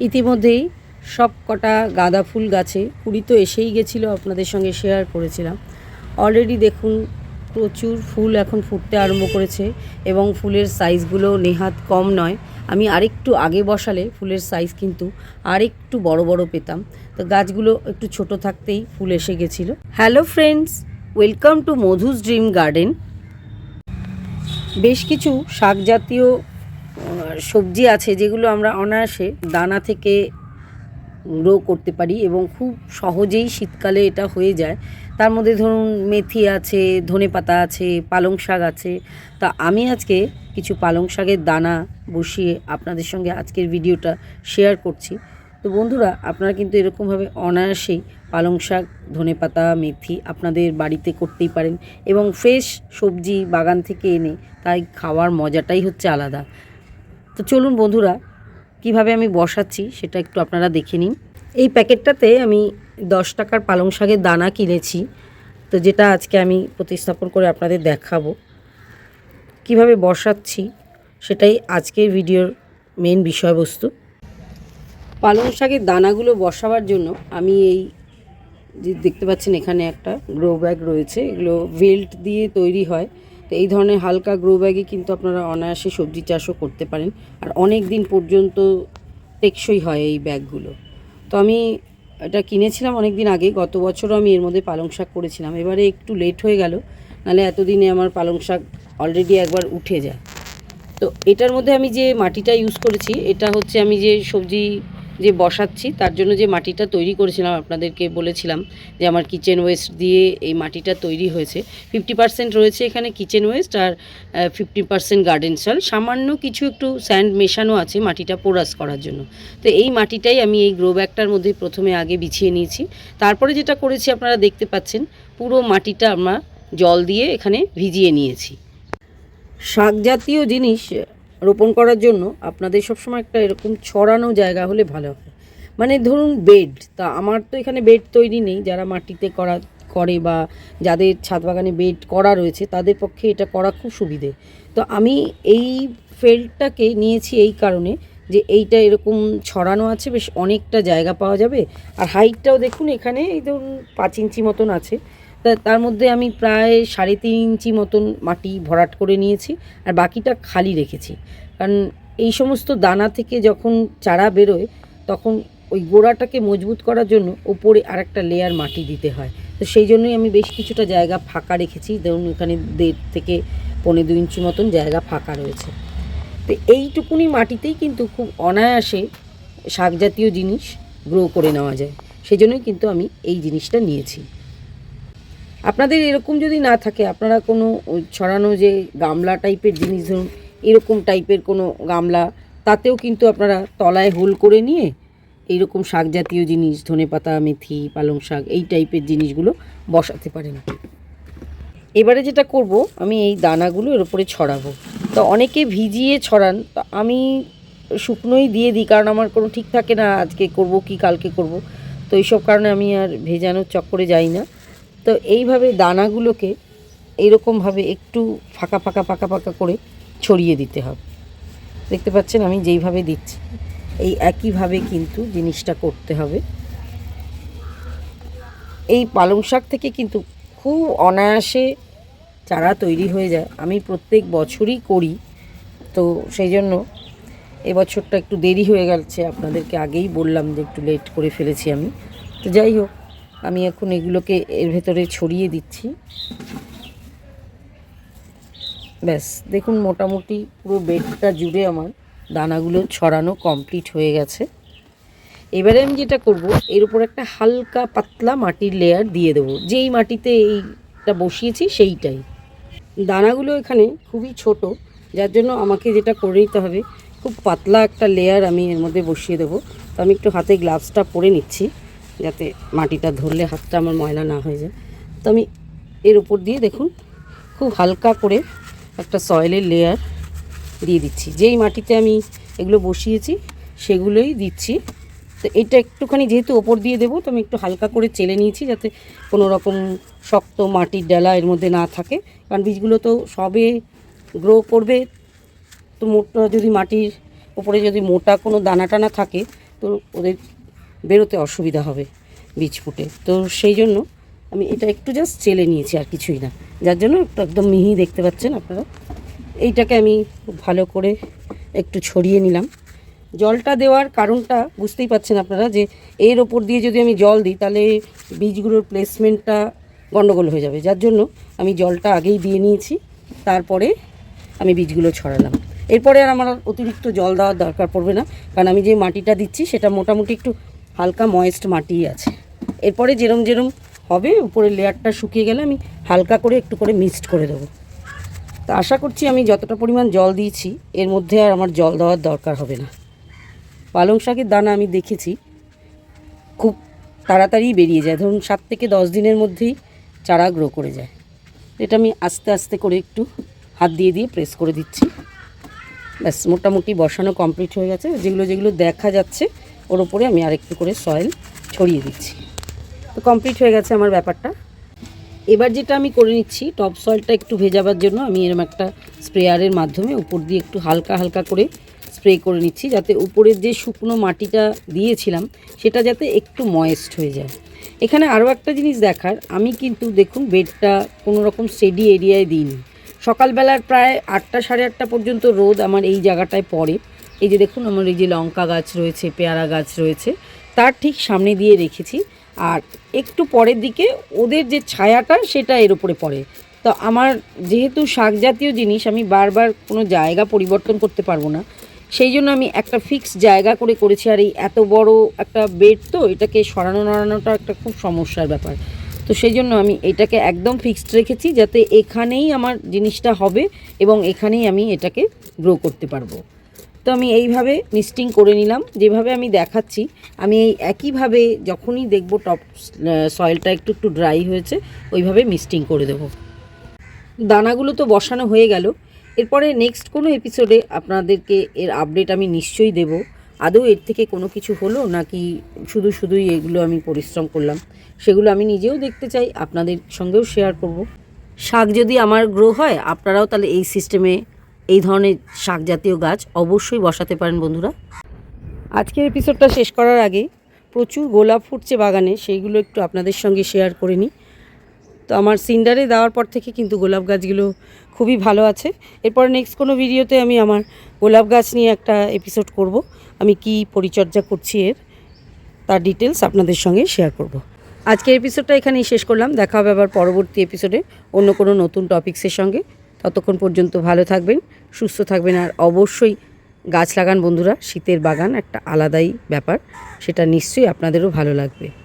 ইতিমধ্যেই সব কটা গাঁদা ফুল গাছে, কুড়ি তো এসেই গেছিল, আপনাদের সঙ্গে শেয়ার করেছিলাম। অলরেডি দেখুন, প্রচুর ফুল এখন ফুটতে আরম্ভ করেছে এবং ফুলের সাইজগুলো নেহাত কম নয়। আমি আরেকটু আগে বসালে ফুলের সাইজ কিন্তু আরেকটু বড় বড় পেতাম। তো গাছগুলো একটু ছোট থাকতেই ফুল এসে গেছিল। Hello friends welcome to Madhu's dream garden বেশ কিছু শাক জাতীয় সবজি আছে যেগুলো আমরা অনায়াসে দানা থেকে গ্রো করতে পারি এবং খুব সহজেই শীতকালে এটা হয়ে যায়। তার মধ্যে ধরুন মেথি আছে, ধনে পাতা আছে, পালং শাক আছে। তা আমি আজকে কিছু পালং শাকের দানা বসিয়ে আপনাদের সঙ্গে আজকের ভিডিওটা শেয়ার করছি। তো বন্ধুরা, আপনারা কিন্তু এরকমভাবে অনায়াসেই পালং শাক, ধনে পাতা, মেথি আপনাদের বাড়িতে করতেই পারেন এবং ফ্রেশ সবজি বাগান থেকে এনে তাই খাওয়ার মজাটাই হচ্ছে আলাদা। তো চলুন বন্ধুরা, কীভাবে আমি বসাচ্ছি সেটা একটু আপনারা দেখে নিন। এই প্যাকেটটাতে আমি দশ টাকার পালং শাকের দানা কিনেছি, তো যেটা আজকে আমি প্রতিস্থাপন করে আপনাদের দেখাবো। কীভাবে বসাচ্ছি সেটাই আজকের ভিডিওর মেন বিষয়বস্তু। পালং শাকের দানাগুলো বসাবার জন্য আমি এই যে দেখতে পাচ্ছেন এখানে একটা গ্রো ব্যাগ রয়েছে, এগুলো ভেল্ট দিয়ে তৈরি হয়। এই ধরনের হালকা গ্রো ব্যাগে কিন্তু আপনারা অনায়াসে সবজি চাষও করতে পারেন। আর অনেক দিন পর্যন্ত টেকসই হয় এই ব্যাগগুলো। তো আমি এটা কিনেছিলাম অনেক দিন আগে, গত বছরও আমি এর মধ্যে পালং শাক করেছিলাম। এবারে একটু লেট হয়ে গেল, নাহলে এতদিনে আমার পালং শাক অলরেডি একবার উঠে যায়। তো এটার মধ্যে আমি যে মাটিটা ইউজ করেছি, এটা হচ্ছে আমি যে সবজি যে বসাচ্ছি, তার জন্য যে মাটিটা তৈরি করেছিলাম আপনাদেরকে বলেছিলাম যে আমার কিচেন ওয়েস্ট দিয়ে এই মাটিটা তৈরি হয়েছে। ফিফটি পার্সেন্ট রয়েছে এখানে কিচেন ওয়েস্ট আর ফিফটি পার্সেন্ট গার্ডেন সল সামান্য কিছু একটু স্যান্ড মেশানো আছে মাটিটা পোরাস করার জন্য। তো এই মাটিটাই আমি এই গ্রো ব্যাগটার মধ্যে প্রথমে আগে বিছিয়ে নিয়েছি। তারপরে যেটা করেছি আপনারা দেখতে পাচ্ছেন, পুরো মাটিটা আমরা জল দিয়ে এখানে ভিজিয়ে নিয়েছি। শাক জাতীয় জিনিস রোপণ করার জন্য আপনাদের সবসময় একটা এরকম ছড়ানো জায়গা হলে ভালো হয়। মানে ধরুন বেড, তা আমার তো এখানে বেড তৈরি নেই। যারা মাটিতে করা, করে বা যাদের ছাদ বাগানে বেড করা রয়েছে, তাদের পক্ষে এটা করা খুব সুবিধে। তো আমি এই ফেল্ডটাকে নিয়েছি এই কারণে যে এইটা এরকম ছড়ানো আছে, বেশ অনেকটা জায়গা পাওয়া যাবে। আর হাইটটাও দেখুন এখানে, এই ধরুন পাঁচ ইঞ্চি মতন আছে। তা তার মধ্যে আমি প্রায় সাড়ে তিন ইঞ্চি মতন মাটি ভরাট করে নিয়েছি আর বাকিটা খালি রেখেছি। কারণ এই সমস্ত দানা থেকে যখন চারা বেরোয়, তখন ওই গোড়াটাকে মজবুত করার জন্য ওপরে আর একটা লেয়ার মাটি দিতে হয়। তো সেই জন্যই আমি বেশ কিছুটা জায়গা ফাঁকা রেখেছি। ধরুন এখানে দেড় থেকে পনেরো দু ইঞ্চি মতন জায়গা ফাঁকা রয়েছে। তো এইটুকুনি মাটিতেই কিন্তু খুব অনায়াসে শাক জাতীয় জিনিস গ্রো করে নেওয়া যায়। সেই জন্যই কিন্তু আমি এই জিনিসটা নিয়েছি। আপনাদের এরকম যদি না থাকে, আপনারা কোনো ছড়ানো যে গামলা টাইপের জিনিস, ধরুন এরকম টাইপের কোনো গামলা, তাতেও কিন্তু আপনারা তলায় হোল করে নিয়ে এইরকম শাক জাতীয় জিনিস ধনেপাতা মেথি, পালং শাক, এই টাইপের জিনিসগুলো বসাতে পারেন। এবারে যেটা করব, আমি এই দানাগুলো এর উপরে ছড়াবো। তো অনেকে ভিজিয়ে ছড়ান, তো আমি শুকনোই দিয়ে দিই, কারণ আমার কোনো ঠিক থাকে না আজকে করব কি, কালকে করব। তো এইসব কারণে আমি আর ভেজানোর চক্করে যাই না। তো এইভাবে দানাগুলোকে এইরকমভাবে একটু ফাঁকা ফাঁকা ফাঁকা ফাঁকা করে ছড়িয়ে দিতে হবে। দেখতে পাচ্ছেন আমি যেইভাবে দিচ্ছি, এই একইভাবে কিন্তু জিনিসটা করতে হবে। এই পালং শাক থেকে কিন্তু খুব অনায়াসে চারা তৈরি হয়ে যায়। আমি প্রত্যেক বছরই করি, তো সেই জন্য এবছরটা একটু দেরি হয়ে গেছে। আপনাদেরকে আগেই বললাম যে একটু লেট করে ফেলেছি আমি। তো যাই হোক আমি এখন এগুলোকে এর ভেতরে ছড়িয়ে দিচ্ছি। ব্যাস, দেখুন মোটামুটি পুরো বেডটা জুড়ে আমার দানাগুলো ছড়ানো কমপ্লিট হয়ে গেছে। এবারে আমি যেটা করব, এর উপর একটা হালকা পাতলা মাটির লেয়ার দিয়ে দেবো। যেই মাটিতে এইটা বসিয়েছি সেইটাই। দানাগুলো এখানে খুবই ছোট, যার জন্য আমাকে যেটা করে নিতে হবে, খুব পাতলা একটা লেয়ার আমি এর মধ্যে বসিয়ে দেবো। তো আমি একটু হাতে গ্লাভসটা পরে নিচ্ছি। যাতে মাটিটা ধরলে হাতটা আমার ময়লা না হয়ে যায়। তো আমি এর উপর দিয়ে দেখুন, খুব হালকা করে একটা সয়েলের লেয়ার দিয়ে দিচ্ছি। যেই মাটিতে আমি এগুলো বসিয়েছি, সেগুলোই দিচ্ছি। তো এটা একটুখানি যেহেতু ওপর দিয়ে দেবো, তো আমি একটু হালকা করে চেলে নিয়েছি যাতে কোনো রকম শক্ত মাটির ডালা এর মধ্যে না থাকে। কারণ বীজগুলো তো সবে গ্রো করবে, তো মোটা যদি মাটির ওপরে যদি মোটা কোনো দানা টানা থাকে, তো ওদের বেরোতে অসুবিধা হবে বীজ ফুটে তো সেই জন্য আমি এটা একটু জাস্ট চেলে নিয়েছি আর কিছুই না। যার জন্য একটু একদম মিহি দেখতে পাচ্ছেন আপনারা। এইটাকে আমি ভালো করে একটু ছড়িয়ে নিলাম। জলটা দেওয়ার কারণটা বুঝতেই পাচ্ছেন আপনারা যে এর ওপর দিয়ে যদি আমি জল দিই তাহলে বীজগুলোর প্লেসমেন্টটা গণ্ডগোল হয়ে যাবে। যার জন্য আমি জলটা আগেই দিয়ে নিয়েছি, তারপরে আমি বীজগুলো ছড়ালাম। এরপরে আর আমার অতিরিক্ত জল দেওয়ার দরকার পড়বে না। কারণ আমি যে মাটিটা দিচ্ছি সেটা মোটামুটি একটু হালকা ময়েস্ট মাটিই আছে। এরপরে যেরম যেরম হবে, উপরের লেয়ারটা শুকিয়ে গেলে আমি হালকা করে একটু করে মিক্সড করে দেবো। তো আশা করছি আমি যতটা পরিমাণ জল দিয়েছি, এর মধ্যে আর আমার জল দেওয়ার দরকার হবে না। পালং শাকের দানা আমি দেখেছি, খুব তাড়াতাড়ি বেরিয়ে যায়। ধরুন সাত থেকে দশ দিনের মধ্যেই চারা গ্রো করে যায়। এটা আমি আস্তে আস্তে করে একটু হাত দিয়ে দিয়ে প্রেস করে দিচ্ছি। ব্যাস, মোটামুটি বসানো কমপ্লিট হয়ে গেছে। যেগুলো যেগুলো দেখা যাচ্ছে ওর ওপরে আমি আরেকটু করে সয়েল ছড়িয়ে দিচ্ছি। তো কমপ্লিট হয়ে গেছে আমার ব্যাপারটা। এবার যেটা আমি করে নিচ্ছি টপ সয়েলটা একটু ভেজাবার জন্য আমি এরকম একটা স্প্রেয়ারের মাধ্যমে উপর দিয়ে একটু হালকা হালকা করে স্প্রে করে নিচ্ছি, যাতে উপরের যে শুকনো মাটিটা দিয়েছিলাম, সেটা যাতে একটু ময়েস্ট হয়ে যায়। এখানে আরও একটা জিনিস দেখার, আমি কিন্তু দেখুন বেডটা কোনো রকম স্টেডি এরিয়ায় দিইনি। সকালবেলার প্রায় আটটা সাড়ে আটটা পর্যন্ত রোদ আমার এই জায়গাটায় পড়ে। এই যে দেখুন, আমার এই যে লঙ্কা গাছ রয়েছে, পেয়ারা গাছ রয়েছে, তার ঠিক সামনে দিয়ে রেখেছি। আর একটু পরের দিকে ওদের যে ছায়াটা, সেটা এর উপরে পড়ে। তো আমার যেহেতু শাক জাতীয় জিনিস, আমি বারবার কোনো জায়গা পরিবর্তন করতে পারব না। সেই জন্য আমি একটা ফিক্স জায়গা করে করেছি। আর এই এত বড় একটা বেড তো, এটাকে সরানো নড়ানোটা একটা খুব সমস্যার ব্যাপার। তো সেই জন্য আমি এটাকে একদম ফিক্সড রেখেছি, যাতে এখানেই আমার জিনিসটা হবে এবং এখানেই আমি এটাকে গ্রো করতে পারব। তো আমি এইভাবে মিস্টিং করে নিলাম। যেভাবে আমি দেখাচ্ছি, আমি এই একইভাবে যখনই দেখব টপ সয়েলটা একটু একটু ড্রাই হয়েছে, ওইভাবে মিস্টিং করে দেবো। দানাগুলো তো বসানো হয়ে গেল। এরপরে নেক্সট কোনো এপিসোডে আপনাদেরকে এর আপডেট আমি নিশ্চয়ই দেব। আদৌ এর থেকে কোনো কিছু হলো নাকি শুধু শুধুই এগুলো আমি পরিশ্রম করলাম? সেগুলো আমি নিজেও দেখতে চাই, আপনাদের সঙ্গেও শেয়ার করব। শাক যদি আমার গ্রো হয়, আপনারাও তাহলে এই সিস্টেমে এই ধরনের শাক জাতীয় গাছ অবশ্যই বসাতে পারেন বন্ধুরা। আজকের এপিসোডটা শেষ করার আগে প্রচুর গোলাপ ফুটছে বাগানে, সেইগুলো একটু আপনাদের সঙ্গে শেয়ার করে নিই। তো আমার সিন্ডারে দেওয়ার পর থেকে কিন্তু গোলাপ গাছগুলো খুবই ভালো আছে। এরপর নেক্সট কোনো ভিডিওতে আমি আমার গোলাপ গাছ নিয়ে একটা এপিসোড করব। আমি কি পরিচর্যা করছি এর, তার ডিটেলস আপনাদের সঙ্গে শেয়ার করব। আজকের এপিসোডটা এখানেই শেষ করলাম। দেখা হবে আবার পরবর্তী এপিসোডে অন্য কোনো নতুন টপিক্সের সঙ্গে। ততক্ষণ পর্যন্ত ভালো থাকবেন, সুস্থ থাকবেন আর অবশ্যই গাছ লাগান বন্ধুরা, শীতের বাগান একটা আলাদাই ব্যাপার, সেটা নিশ্চয়ই আপনাদেরও ভালো লাগবে।